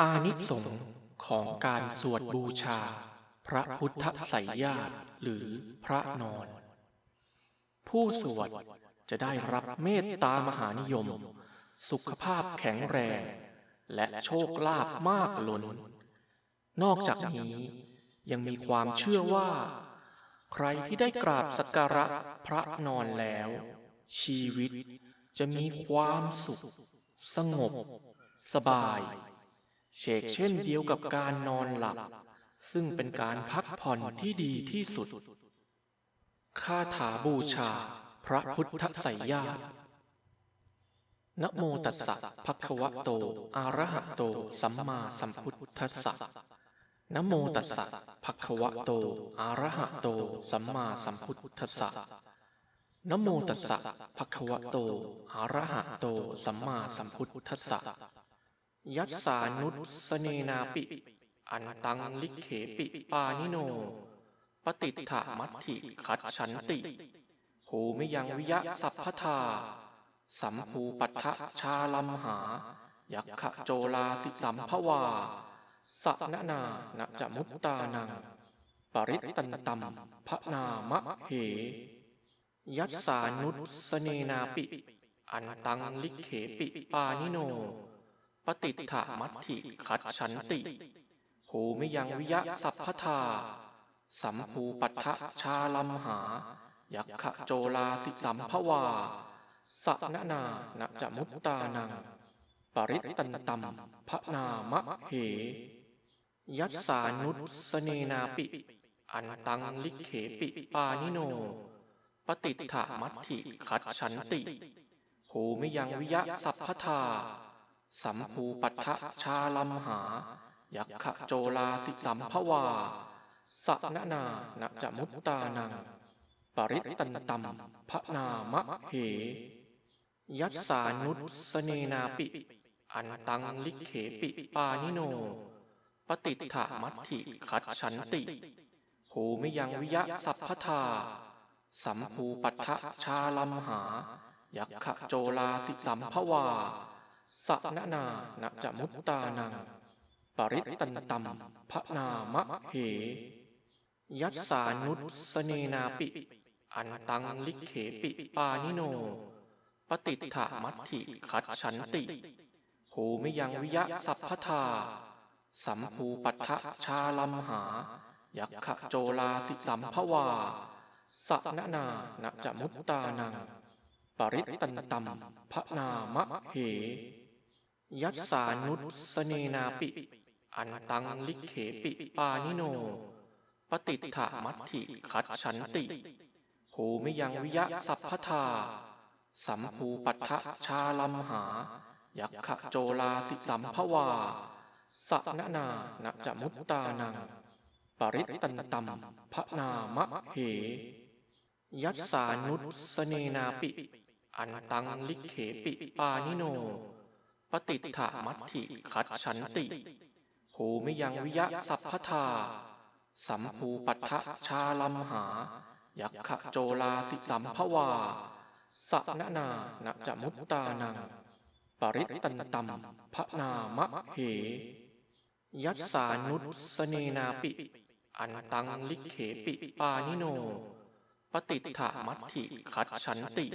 อานิสงส์ของการสวดบูชา พระพุทธไสยญาติหรือพระนอน ผู้สวดจะได้รับเมตตามหานิยม สุขภาพแข็งแรง และโชคลาภมากล้น นอกจากนี้ยังมีความเชื่อว่า ใครที่ได้กราบสักการะพระนอนแล้ว ชีวิตจะมีความสุข สงบ สบาย เชกเช่นเดียวกับการนอนหลับ ซึ่งเป็นการพักผ่อนที่ดีที่สุดคาถาบูชา พระพุทธไสยญาตินะโมตัสสะภะคะวะโต อะระหะโต สัมมาสัมพุทธัสสะนะโมตัสสะภะคะวะโต อะระหะโต สัมมาสัมพุทธัสสะนะโมตัสสะภะคะวะโต อะระหะโต สัมมาสัมพุทธัสสะ ยัสสานุสเนนาปิ อันตังลิเขปิ ปานิโน ปฏิฏฐามัตถิขัดฉันติโหมิยังวิยะสัพพทา สัมภูปัฏฐชาลัมหา ยักขโจลาสิสัมภวา สะนะนานะจะมุตตานัง ปริตตันตัมพะนามะเห ยัสสานุสเนนาปิ อันตังลิเขปิปานิโน ปฏิฏฐามัตถิขัดฉันติโหมิยังวิยะสัพพทา สัมภูปัฏฐชาลัมหา ยักขโจลาสิสัมภวาสะนะนานะจมุตตานัง ปริตตันตัมพระนามะเห ยัสสานุสเนนาปิ อันตังลิเขปิปานิโน ปฏิฏฐามัตถิขัดฉันติโหมิยังวิยะสัพพทา สัมภูปัฏฐชาลัมหา ยักขโจลาสิสัมภวาสะนะนานะจะมุตตานัง ปริตตันตัมพระนามะเห ยัสสานุสเนนาปิ อันตังลิเขปิปานิโน ปฏิฏฐามัตถิขัดฉันติโหมิยังวิยะสัพพทา สัมภูปัฏฐชาลัมหา ยักขโจลาสิสัมภวา สะนนานะจมุตตานัง ปริตตันตัมพระนามะเห ยัสสานุสเนนาปิ อันตังลิเขปิปานิโน ปฏิฏฐามัตถิขัดฉันติโหมิยังวิยะสัพพทา สัมภูปัฏฐชาลัมหา ยักขโจลาสิสัมภวาสะนนานะจมุตตานัง ปริตันตัมพระนามะเห ยัสสานุสเนนาปิ อันตังลิเขปิปานิโน ปฏิฏฐามัตถิขัดฉันติโหมิยังวิยะสัพพทา สัมภูปัฏฐชาลัมหา ยักขะโจลาสิสัมภวา สะนะนานะจะมุตตานัง ปริตันตัมพระนามะเห ยัสสานุสเนนาปิ อันตังลิเขปิปานิโน ปฏิฏฐามัตถิขัดฉันติโหมิยังวิยะสัพพทา สัมภูปัฏฐชาลัมหา ยักขะโจลาสิสัมภวาสะนนานะจมุตตานัง ปริตตันตัมพระนามะเห ยัสสานุสเนนาปิ อันตังลิเขปิปานิโน ปฏิฏฐามัตถิขัดฉันติ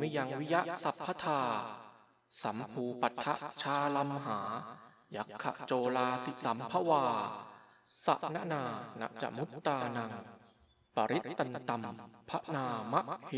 มิยังวิยะสัพพทา สัมภูปัทะชาลัมหา ยักขะโจลาสิสัมภวาสะนะนาณจะมุตตานัง ปริตตันตัมพระนามะเห